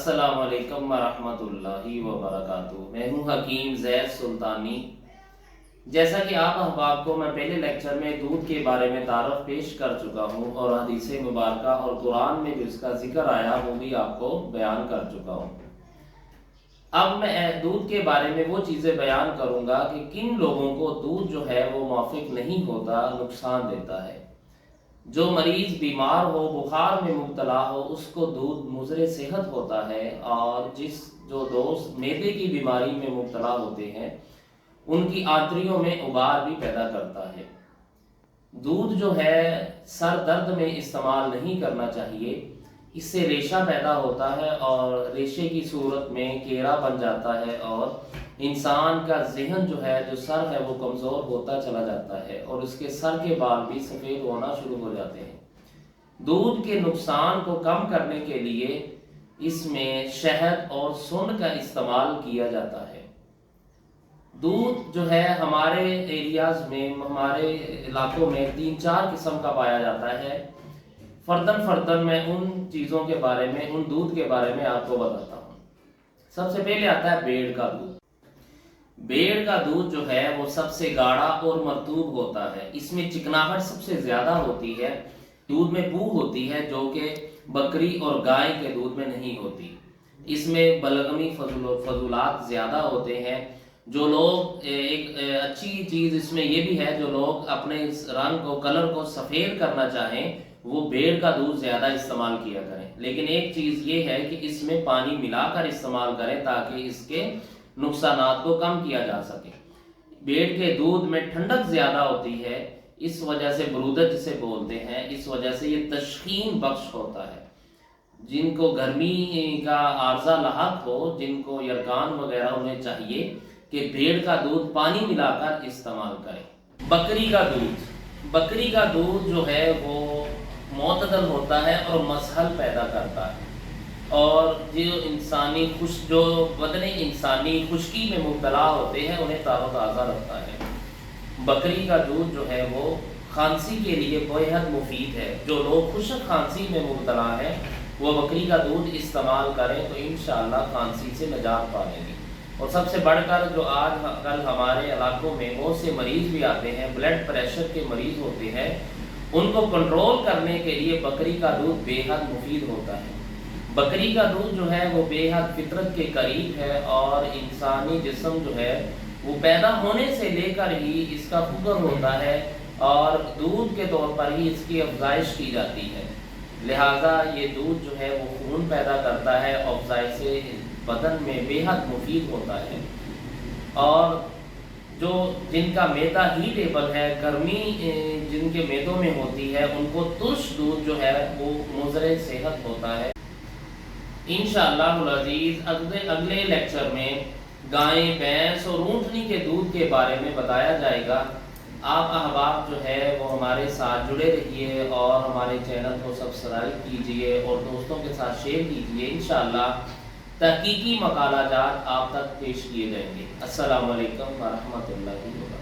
السلام علیکم ورحمۃ اللہ وبرکاتہ۔ میں ہوں حکیم زید سلطانی۔ جیسا کہ آپ احباب کو میں پہلے لیکچر میں دودھ کے بارے میں تعارف پیش کر چکا ہوں اور حدیث مبارکہ اور قرآن میں جو اس کا ذکر آیا وہ بھی آپ کو بیان کر چکا ہوں۔ اب میں دودھ کے بارے میں وہ چیزیں بیان کروں گا کہ کن لوگوں کو دودھ جو ہے وہ موافق نہیں ہوتا، نقصان دیتا ہے۔ جو مریض بیمار ہو، بخار میں مبتلا ہو، اس کو دودھ مضر صحت ہوتا ہے اور جس جو دوست میدے کی بیماری میں مبتلا ہوتے ہیں، ان کی آتریوں میں ابار بھی پیدا کرتا ہے۔ دودھ جو ہے، سر درد میں استعمال نہیں کرنا چاہیے۔ اس سے ریشہ پیدا ہوتا ہے اور ریشے کی صورت میں کیڑا بن جاتا ہے اور انسان کا ذہن جو ہے، جو سر ہے، وہ کمزور ہوتا چلا جاتا ہے اور اس کے سر کے بال بھی سفید ہونا شروع ہو جاتے ہیں۔ دودھ کے نقصان کو کم کرنے کے لیے اس میں شہد اور سن کا استعمال کیا جاتا ہے۔ دودھ جو ہے، ہمارے ایریاز میں، ہمارے علاقوں میں تین چار قسم کا پایا جاتا ہے۔ فردن فردن میں ان چیزوں کے بارے میں، ان دودھ کے بارے میں آپ کو بتاتا ہوں۔ سب سے پہلے آتا ہے بیڑ کا دودھ۔ بیڑ کا دودھ جو ہے، وہ سب سے گاڑا اور مرتوب ہوتا ہے۔ اس میں چکناہٹ سب سے زیادہ ہوتی ہے۔ دودھ میں بو ہوتی ہے جو کہ بکری اور گائے کے دودھ میں نہیں ہوتی۔ اس میں بلغمی فضولات زیادہ ہوتے ہیں۔ جو لوگ ایک اچھی چیز اس میں یہ بھی ہے، جو لوگ اپنے رنگ کو، کلر کو سفید کرنا چاہیں وہ بیڑ کا دودھ زیادہ استعمال کیا کریں۔ لیکن ایک چیز یہ ہے کہ اس میں پانی ملا کر استعمال کریں تاکہ اس کے نقصانات کو کم کیا جا سکے۔ بیڑ کے دودھ میں ٹھنڈک زیادہ ہوتی ہے، اس وجہ سے برودت جسے بولتے ہیں، اس وجہ سے یہ تشخین بخش ہوتا ہے۔ جن کو گرمی کا عارضہ لاحق ہو، جن کو یرکان وغیرہ انہیں چاہیے کہ بھیڑ کا دودھ پانی ملا کر استعمال کریں۔ بکری کا دودھ۔ بکری کا دودھ جو ہے وہ معتدل ہوتا ہے اور مسحل پیدا کرتا ہے۔ اور جو انسانی خوش، جو بدن انسانی خشکی میں مبتلا ہوتے ہیں، انہیں تار و تازہ رکھتا ہے۔ بکری کا دودھ جو ہے، وہ کھانسی کے لیے بےحد مفید ہے۔ جو لوگ خشک کھانسی میں مبتلا ہیں، وہ بکری کا دودھ استعمال کریں تو انشاءاللہ کھانسی سے نجات پائیں گے۔ اور سب سے بڑھ کر جو آج کل ہمارے علاقوں میں بہت سے مریض بھی آتے ہیں، بلڈ پریشر کے مریض ہوتے ہیں ان کو کنٹرول کرنے کے لیے بکری کا دودھ بے حد مفید ہوتا ہے۔ بکری کا دودھ جو ہے وہ بے حد فطرت کے قریب ہے اور انسانی جسم جو ہے وہ پیدا ہونے سے لے کر ہی اس کا فکر ہوتا ہے اور دودھ کے طور پر ہی اس کی افزائش کی جاتی ہے۔ لہٰذا یہ دودھ جو ہے وہ خون پیدا کرتا ہے، افزائش بدن میں بے حد مفید ہوتا ہے۔ اور جو جن کا میدا ہی ٹیبل ہے، گرمی جن کے میدوں میں ہوتی ہے، ان کو ترش دودھ جو ہے، وہ مضر صحت ہوتا ہے۔ انشاءاللہ العزیز، اگلے اگلے لیکچر میں گائیں بھینس اور اونٹنی کے دودھ کے بارے میں بتایا جائے گا۔ آپ احباب جو ہے، وہ ہمارے ساتھ جڑے رہیے اور ہمارے چینل کو سبسکرائب کیجیے اور دوستوں کے ساتھ شیئر کیجیے۔ انشاءاللہ تحقیقی مقالہ جات آپ تک پیش کیے جائیں گے۔ السلام علیکم ورحمۃ اللہ وبرکاتہ۔